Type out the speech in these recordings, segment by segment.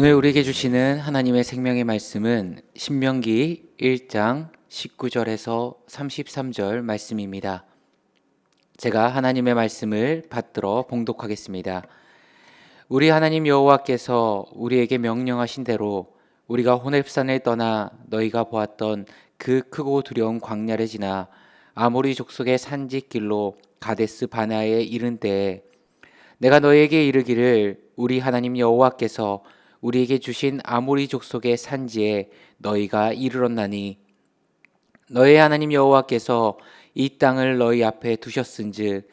오늘 우리에게 주시는 하나님의 생명의 말씀은 신명기 1장 19절에서 33절 말씀입니다. 제가 하나님의 말씀을 받들어 봉독하겠습니다. 우리 하나님 여호와께서 우리에게 명령하신 대로 우리가 호렙산을 떠나 너희가 보았던 그 크고 두려운 광야를 지나 아모리 족속의 산지길로 가데스 바나에 이른 때에 내가 너희에게 이르기를 우리 하나님 여호와께서 우리에게 주신 아모리 족속의 산지에 너희가 이르렀나니 너희 하나님 여호와께서 이 땅을 너희 앞에 두셨은즉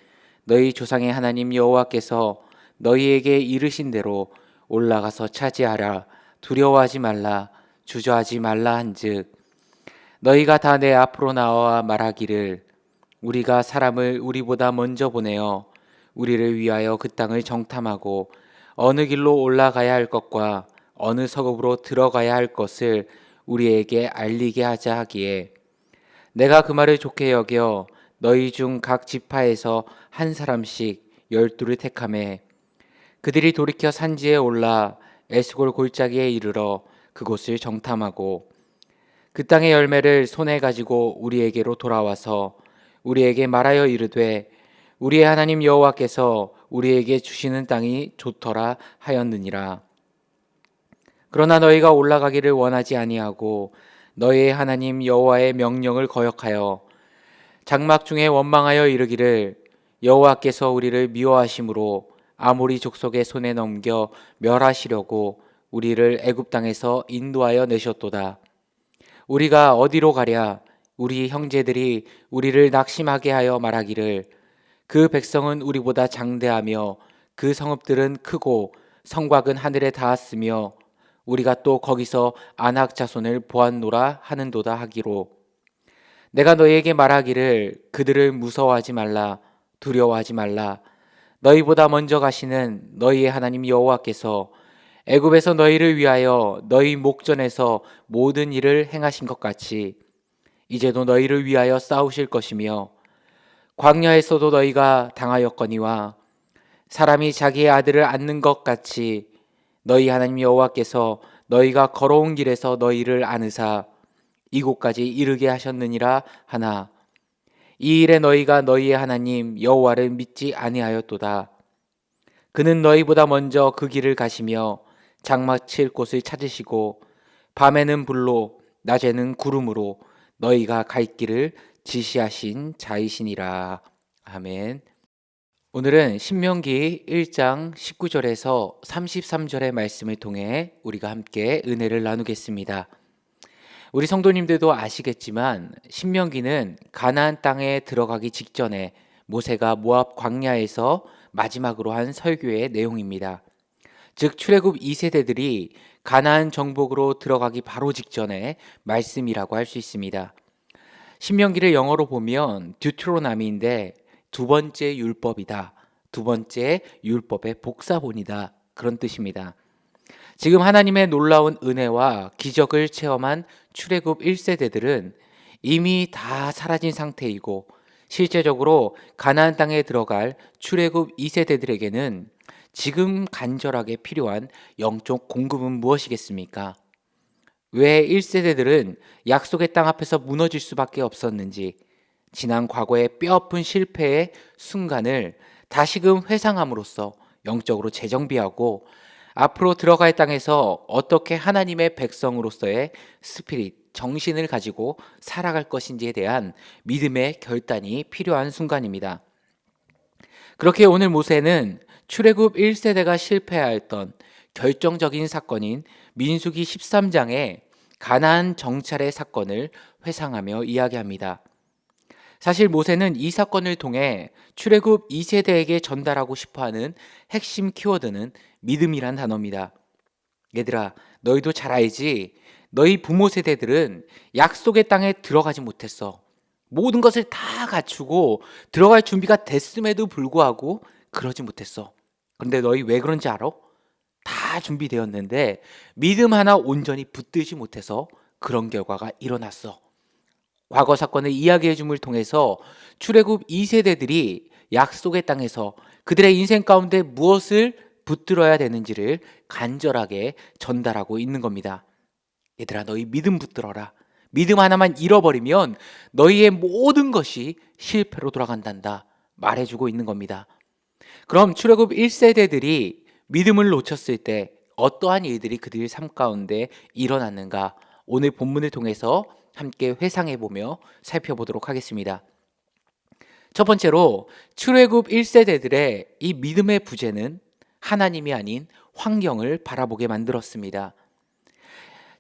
너희 조상의 하나님 여호와께서 너희에게 이르신 대로 올라가서 차지하라 두려워하지 말라 주저하지 말라 한즉 너희가 다 내 앞으로 나와 말하기를 우리가 사람을 우리보다 먼저 보내어 우리를 위하여 그 땅을 정탐하고 어느 길로 올라가야 할 것과 어느 성읍으로 들어가야 할 것을 우리에게 알리게 하자 하기에 내가 그 말을 좋게 여겨 너희 중 각 지파에서 한 사람씩 열두를 택함에 그들이 돌이켜 산지에 올라 에스골 골짜기에 이르러 그곳을 정탐하고 그 땅의 열매를 손에 가지고 우리에게로 돌아와서 우리에게 말하여 이르되 우리의 하나님 여호와께서 우리에게 주시는 땅이 좋더라 하였느니라. 그러나 너희가 올라가기를 원하지 아니하고 너희의 하나님 여호와의 명령을 거역하여 장막 중에 원망하여 이르기를 여호와께서 우리를 미워하심으로 아모리 족속의 손에 넘겨 멸하시려고 우리를 애굽 땅에서 인도하여 내셨도다. 우리가 어디로 가랴? 우리 형제들이 우리를 낙심하게 하여 말하기를 그 백성은 우리보다 장대하며 그 성읍들은 크고 성곽은 하늘에 닿았으며 우리가 또 거기서 안악 자손을 보았노라 하는도다 하기로. 내가 너희에게 말하기를 그들을 무서워하지 말라 두려워하지 말라. 너희보다 먼저 가시는 너희의 하나님 여호와께서 애굽에서 너희를 위하여 너희 목전에서 모든 일을 행하신 것 같이 이제도 너희를 위하여 싸우실 것이며 광야에서도 너희가 당하였거니와 사람이 자기의 아들을 안는 것 같이 너희 하나님 여호와께서 너희가 걸어온 길에서 너희를 안으사 이곳까지 이르게 하셨느니라 하나 이 일에 너희가 너희의 하나님 여호와를 믿지 아니하였도다. 그는 너희보다 먼저 그 길을 가시며 장막 칠 곳을 찾으시고 밤에는 불로 낮에는 구름으로 너희가 갈 길을 지시하신 자이시니라 아멘. 오늘은 신명기 1장 19절에서 33절의 말씀을 통해 우리가 함께 은혜를 나누겠습니다. 우리 성도님들도 아시겠지만 신명기는 가나안 땅에 들어가기 직전에 모세가 모압 광야에서 마지막으로 한 설교의 내용입니다. 즉 출애굽 2세대들이 가나안 정복으로 들어가기 바로 직전에 말씀이라고 할 수 있습니다. 신명기를 영어로 보면 듀트로나미인데 두 번째 율법이다. 두 번째 율법의 복사본이다. 그런 뜻입니다. 지금 하나님의 놀라운 은혜와 기적을 체험한 출애굽 1세대들은 이미 다 사라진 상태이고 실제적으로 가나안 땅에 들어갈 출애굽 2세대들에게는 지금 간절하게 필요한 영적 공급은 무엇이겠습니까? 왜 1세대들은 약속의 땅 앞에서 무너질 수밖에 없었는지 지난 과거의 뼈아픈 실패의 순간을 다시금 회상함으로써 영적으로 재정비하고 앞으로 들어갈 땅에서 어떻게 하나님의 백성으로서의 스피릿, 정신을 가지고 살아갈 것인지에 대한 믿음의 결단이 필요한 순간입니다. 그렇게 오늘 모세는 출애굽 1세대가 실패하였던 결정적인 사건인 민수기 13장에 가나안 정찰의 사건을 회상하며 이야기합니다. 사실 모세는 이 사건을 통해 출애굽 2세대에게 전달하고 싶어하는 핵심 키워드는 믿음이란 단어입니다. 얘들아, 너희도 잘 알지? 너희 부모 세대들은 약속의 땅에 들어가지 못했어. 모든 것을 다 갖추고 들어갈 준비가 됐음에도 불구하고 그러지 못했어. 그런데 너희 왜 그런지 알아? 다 준비되었는데 믿음 하나 온전히 붙들지 못해서 그런 결과가 일어났어. 과거 사건을 이야기해 줌을 통해서 출애굽 2세대들이 약속의 땅에서 그들의 인생 가운데 무엇을 붙들어야 되는지를 간절하게 전달하고 있는 겁니다. 얘들아, 너희 믿음 붙들어라. 믿음 하나만 잃어버리면 너희의 모든 것이 실패로 돌아간단다. 말해주고 있는 겁니다. 그럼 출애굽 1세대들이 믿음을 놓쳤을 때 어떠한 일들이 그들 삶 가운데 일어났는가? 오늘 본문을 통해서 함께 회상해 보며 살펴보도록 하겠습니다. 첫 번째로 출애굽 1세대들의 이 믿음의 부재는 하나님이 아닌 환경을 바라보게 만들었습니다.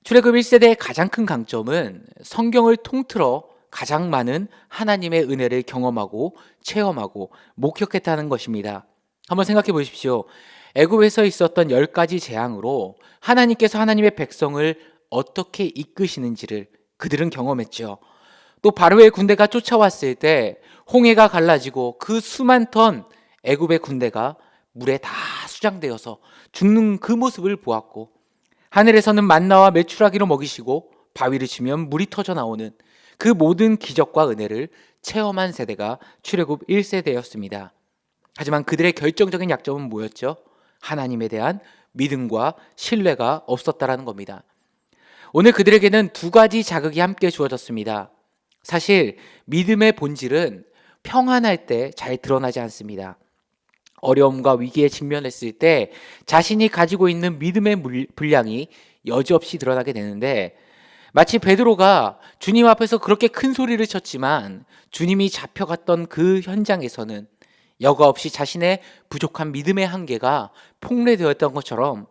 출애굽 1세대의 가장 큰 강점은 성경을 통틀어 가장 많은 하나님의 은혜를 경험하고 체험하고 목격했다는 것입니다. 한번 생각해 보십시오. 애굽에서 있었던 열 가지 재앙으로 하나님께서 하나님의 백성을 어떻게 이끄시는지를 그들은 경험했죠. 또 바로의 군대가 쫓아왔을 때 홍해가 갈라지고 그 수만 턴 애굽의 군대가 물에 다 수장되어서 죽는 그 모습을 보았고 하늘에서는 만나와 메추라기로 먹이시고 바위를 치면 물이 터져 나오는 그 모든 기적과 은혜를 체험한 세대가 출애굽 1세대였습니다. 하지만 그들의 결정적인 약점은 뭐였죠? 하나님에 대한 믿음과 신뢰가 없었다라는 겁니다. 오늘 그들에게는 두 가지 자극이 함께 주어졌습니다. 사실 믿음의 본질은 평안할 때 잘 드러나지 않습니다. 어려움과 위기에 직면했을 때 자신이 가지고 있는 믿음의 물- 분량이 여지없이 드러나게 되는데 마치 베드로가 주님 앞에서 그렇게 큰 소리를 쳤지만 주님이 잡혀갔던 그 현장에서는 여과 없이 자신의 부족한 믿음의 한계가 폭로되었던 것처럼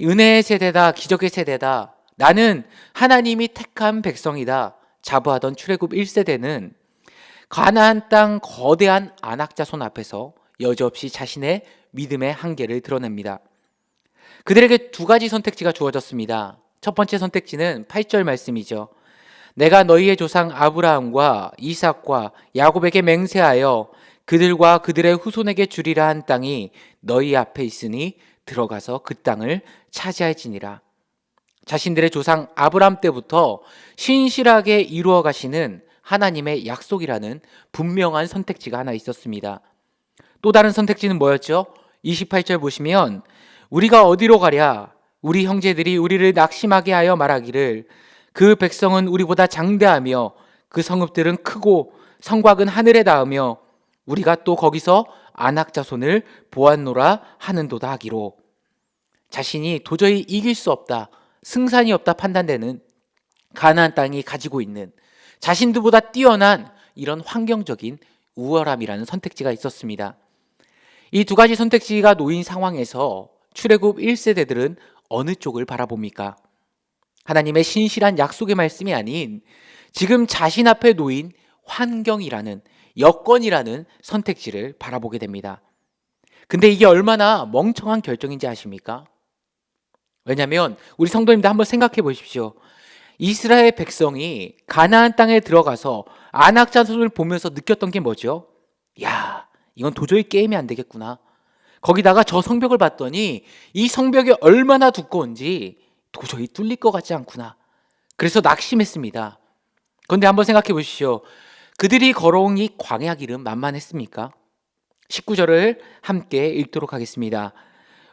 은혜의 세대다 기적의 세대다 나는 하나님이 택한 백성이다 자부하던 출애굽 1세대는 가나안 땅 거대한 안악자 손 앞에서 여지없이 자신의 믿음의 한계를 드러냅니다. 그들에게 두 가지 선택지가 주어졌습니다. 첫 번째 선택지는 8절 말씀이죠. 내가 너희의 조상 아브라함과 이삭과 야곱에게 맹세하여 그들과 그들의 후손에게 주리라 한 땅이 너희 앞에 있으니 들어가서 그 땅을 차지할지니라. 자신들의 조상 아브라함 때부터 신실하게 이루어 가시는 하나님의 약속이라는 분명한 선택지가 하나 있었습니다. 또 다른 선택지는 뭐였죠? 28절 보시면 우리가 어디로 가랴? 우리 형제들이 우리를 낙심하게 하여 말하기를 그 백성은 우리보다 장대하며 그 성읍들은 크고 성곽은 하늘에 닿으며 우리가 또 거기서 안악자손을 보았노라 하는도다 하기로 자신이 도저히 이길 수 없다 승산이 없다 판단되는 가나안 땅이 가지고 있는 자신들보다 뛰어난 이런 환경적인 우월함이라는 선택지가 있었습니다. 이 두 가지 선택지가 놓인 상황에서 출애굽 1세대들은 어느 쪽을 바라봅니까? 하나님의 신실한 약속의 말씀이 아닌 지금 자신 앞에 놓인 환경이라는 여건이라는 선택지를 바라보게 됩니다. 근데 이게 얼마나 멍청한 결정인지 아십니까? 왜냐하면 우리 성도님들 한번 생각해 보십시오. 이스라엘 백성이 가나안 땅에 들어가서 안악자손을 보면서 느꼈던 게 뭐죠? 야, 이건 도저히 게임이 안 되겠구나. 거기다가 저 성벽을 봤더니 이 성벽이 얼마나 두꺼운지 도저히 뚫릴 것 같지 않구나. 그래서 낙심했습니다. 그런데 한번 생각해 보십시오. 그들이 걸어온 이 광야 길은 만만했습니까? 19절을 함께 읽도록 하겠습니다.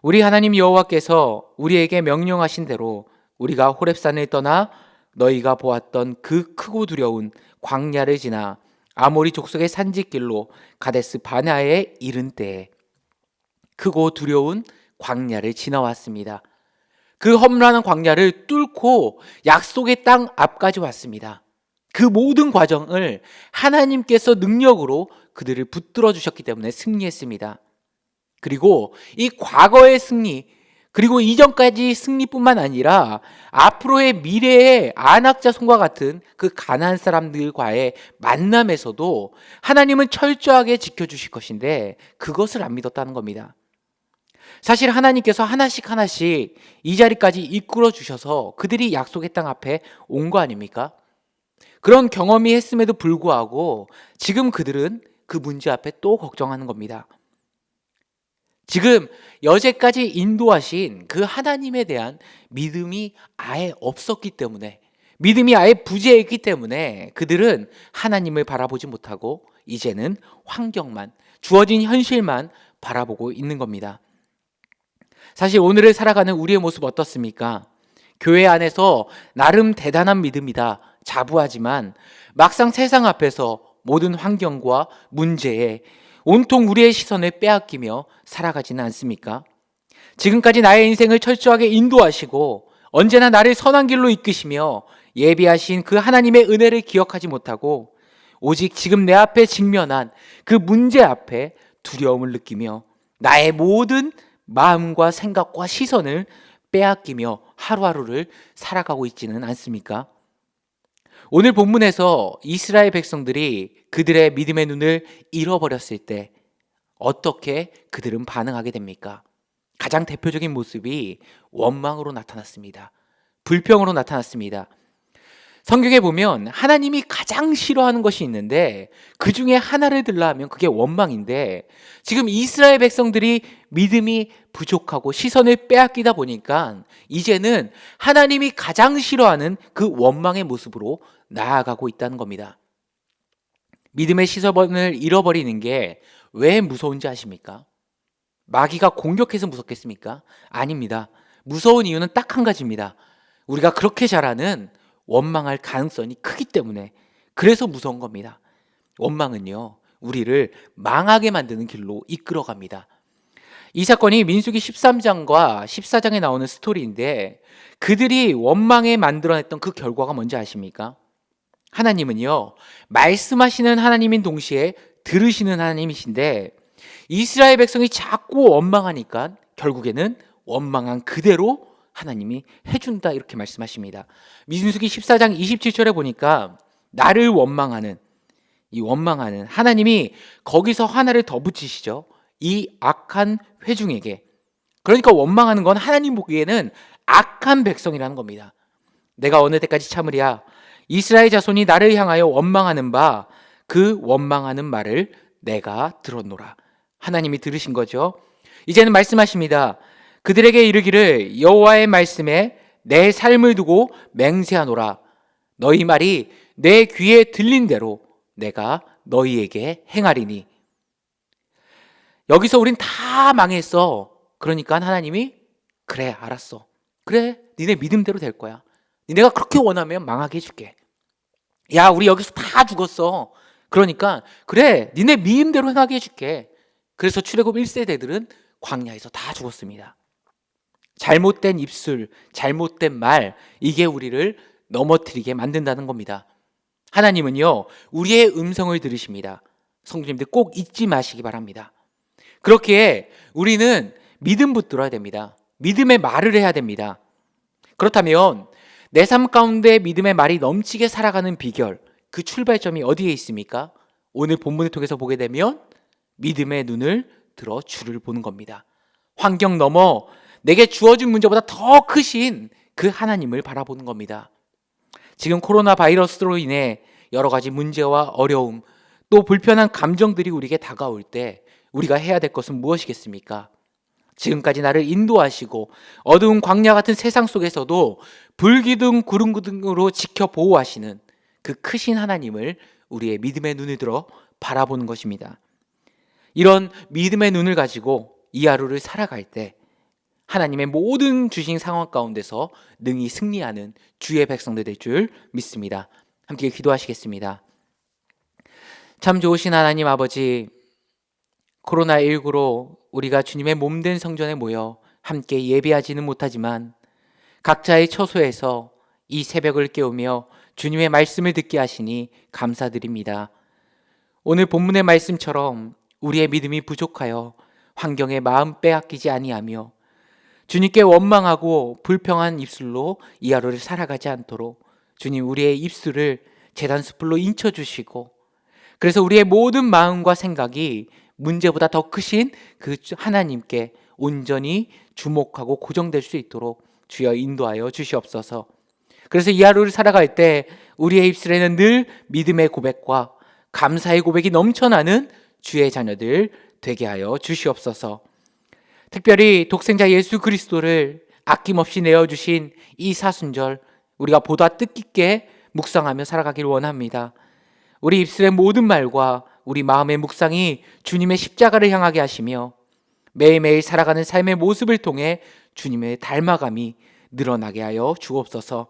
우리 하나님 여호와께서 우리에게 명령하신 대로 우리가 호렙산을 떠나 너희가 보았던 그 크고 두려운 광야를 지나 아모리 족속의 산지길로 가데스 바나에 이른 때에 크고 두려운 광야를 지나왔습니다. 그 험난한 광야를 뚫고 약속의 땅 앞까지 왔습니다. 그 모든 과정을 하나님께서 능력으로 그들을 붙들어 주셨기 때문에 승리했습니다. 그리고 이 과거의 승리, 그리고 이전까지 승리뿐만 아니라 앞으로의 미래의 안악자 손과 같은 그 가난한 사람들과의 만남에서도 하나님은 철저하게 지켜주실 것인데 그것을 안 믿었다는 겁니다. 사실 하나님께서 하나씩 하나씩 이 자리까지 이끌어 주셔서 그들이 약속의 땅 앞에 온 거 아닙니까? 그런 경험이 했음에도 불구하고 지금 그들은 그 문제 앞에 또 걱정하는 겁니다. 지금 여태까지 인도하신 그 하나님에 대한 믿음이 아예 없었기 때문에 믿음이 아예 부재했기 때문에 그들은 하나님을 바라보지 못하고 이제는 환경만 주어진 현실만 바라보고 있는 겁니다. 사실 오늘을 살아가는 우리의 모습 어떻습니까? 교회 안에서 나름 대단한 믿음이다. 자부하지만 막상 세상 앞에서 모든 환경과 문제에 온통 우리의 시선을 빼앗기며 살아가지는 않습니까? 지금까지 나의 인생을 철저하게 인도하시고 언제나 나를 선한 길로 이끄시며 예비하신 그 하나님의 은혜를 기억하지 못하고 오직 지금 내 앞에 직면한 그 문제 앞에 두려움을 느끼며 나의 모든 마음과 생각과 시선을 빼앗기며 하루하루를 살아가고 있지는 않습니까? 오늘 본문에서 이스라엘 백성들이 그들의 믿음의 눈을 잃어버렸을 때 어떻게 그들은 반응하게 됩니까? 가장 대표적인 모습이 원망으로 나타났습니다. 불평으로 나타났습니다. 성경에 보면 하나님이 가장 싫어하는 것이 있는데 그 중에 하나를 들라 하면 그게 원망인데 지금 이스라엘 백성들이 믿음이 부족하고 시선을 빼앗기다 보니까 이제는 하나님이 가장 싫어하는 그 원망의 모습으로 나아가고 있다는 겁니다. 믿음의 시선을 잃어버리는 게 왜 무서운지 아십니까? 마귀가 공격해서 무섭겠습니까? 아닙니다. 무서운 이유는 딱 한 가지입니다. 우리가 그렇게 잘하는 원망할 가능성이 크기 때문에 그래서 무서운 겁니다. 원망은요, 우리를 망하게 만드는 길로 이끌어 갑니다. 이 사건이 민수기 13장과 14장에 나오는 스토리인데 그들이 원망에 만들어냈던 그 결과가 뭔지 아십니까? 하나님은요, 말씀하시는 하나님인 동시에 들으시는 하나님이신데 이스라엘 백성이 자꾸 원망하니까 결국에는 원망한 그대로 하나님이 해준다 이렇게 말씀하십니다. 민수기 14장 27절에 보니까 나를 원망하는 이 원망하는 하나님이 거기서 하나를 더 붙이시죠. 이 악한 회중에게 그러니까 원망하는 건 하나님 보기에는 악한 백성이라는 겁니다. 내가 어느 때까지 참으랴 이스라엘 자손이 나를 향하여 원망하는 바 그 원망하는 말을 내가 들었노라. 하나님이 들으신 거죠. 이제는 말씀하십니다. 그들에게 이르기를 여호와의 말씀에 내 삶을 두고 맹세하노라. 너희 말이 내 귀에 들린 대로 내가 너희에게 행하리니. 여기서 우린 다 망했어. 그러니까 하나님이 그래 알았어. 그래 니네 믿음대로 될 거야. 니네가 그렇게 원하면 망하게 해줄게. 야 우리 여기서 다 죽었어. 그러니까 그래 니네 믿음대로 행하게 해줄게. 그래서 출애굽 1세대들은 광야에서 다 죽었습니다. 잘못된 입술, 잘못된 말, 이게 우리를 넘어뜨리게 만든다는 겁니다. 하나님은요, 우리의 음성을 들으십니다. 성도님들 꼭 잊지 마시기 바랍니다. 그렇기에 우리는 믿음 붙들어야 됩니다. 믿음의 말을 해야 됩니다. 그렇다면 내 삶 가운데 믿음의 말이 넘치게 살아가는 비결, 그 출발점이 어디에 있습니까? 오늘 본문을 통해서 보게 되면 믿음의 눈을 들어 주를 보는 겁니다. 환경 넘어 내게 주어진 문제보다 더 크신 그 하나님을 바라보는 겁니다. 지금 코로나 바이러스로 인해 여러 가지 문제와 어려움, 또 불편한 감정들이 우리에게 다가올 때 우리가 해야 될 것은 무엇이겠습니까? 지금까지 나를 인도하시고 어두운 광야 같은 세상 속에서도 불기둥 구름구름으로 지켜 보호하시는 그 크신 하나님을 우리의 믿음의 눈을 들어 바라보는 것입니다. 이런 믿음의 눈을 가지고 이 하루를 살아갈 때 하나님의 모든 주신 상황 가운데서 능히 승리하는 주의 백성들 될 줄 믿습니다. 함께 기도하시겠습니다. 참 좋으신 하나님 아버지, 코로나19로 우리가 주님의 몸된 성전에 모여 함께 예배하지는 못하지만 각자의 처소에서 이 새벽을 깨우며 주님의 말씀을 듣게 하시니 감사드립니다. 오늘 본문의 말씀처럼 우리의 믿음이 부족하여 환경에 마음 빼앗기지 아니하며 주님께 원망하고 불평한 입술로 이 하루를 살아가지 않도록 주님 우리의 입술을 재단 수풀로 인쳐 주시고 그래서 우리의 모든 마음과 생각이 문제보다 더 크신 그 하나님께 온전히 주목하고 고정될 수 있도록 주여 인도하여 주시옵소서. 그래서 이 하루를 살아갈 때 우리의 입술에는 늘 믿음의 고백과 감사의 고백이 넘쳐나는 주의 자녀들 되게 하여 주시옵소서. 특별히 독생자 예수 그리스도를 아낌없이 내어주신 이 사순절 우리가 보다 뜻깊게 묵상하며 살아가길 원합니다. 우리 입술의 모든 말과 우리 마음의 묵상이 주님의 십자가를 향하게 하시며 매일매일 살아가는 삶의 모습을 통해 주님의 닮아감이 늘어나게 하여 주옵소서.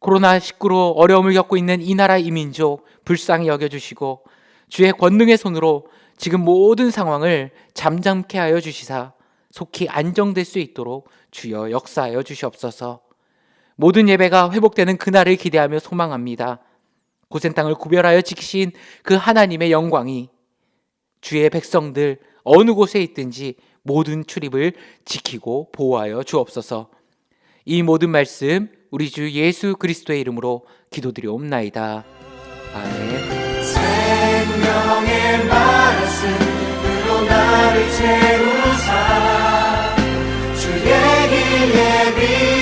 코로나19로 어려움을 겪고 있는 이 나라 이민족 불쌍히 여겨주시고 주의 권능의 손으로 지금 모든 상황을 잠잠케 하여 주시사 속히 안정될 수 있도록 주여 역사하여 주시옵소서. 모든 예배가 회복되는 그날을 기대하며 소망합니다. 고센 땅을 구별하여 지키신 그 하나님의 영광이 주의 백성들 어느 곳에 있든지 모든 출입을 지키고 보호하여 주옵소서. 이 모든 말씀 우리 주 예수 그리스도의 이름으로 기도드리옵나이다. 아멘. 생명의 말씀으로 나를 채우사. 주의 길 예비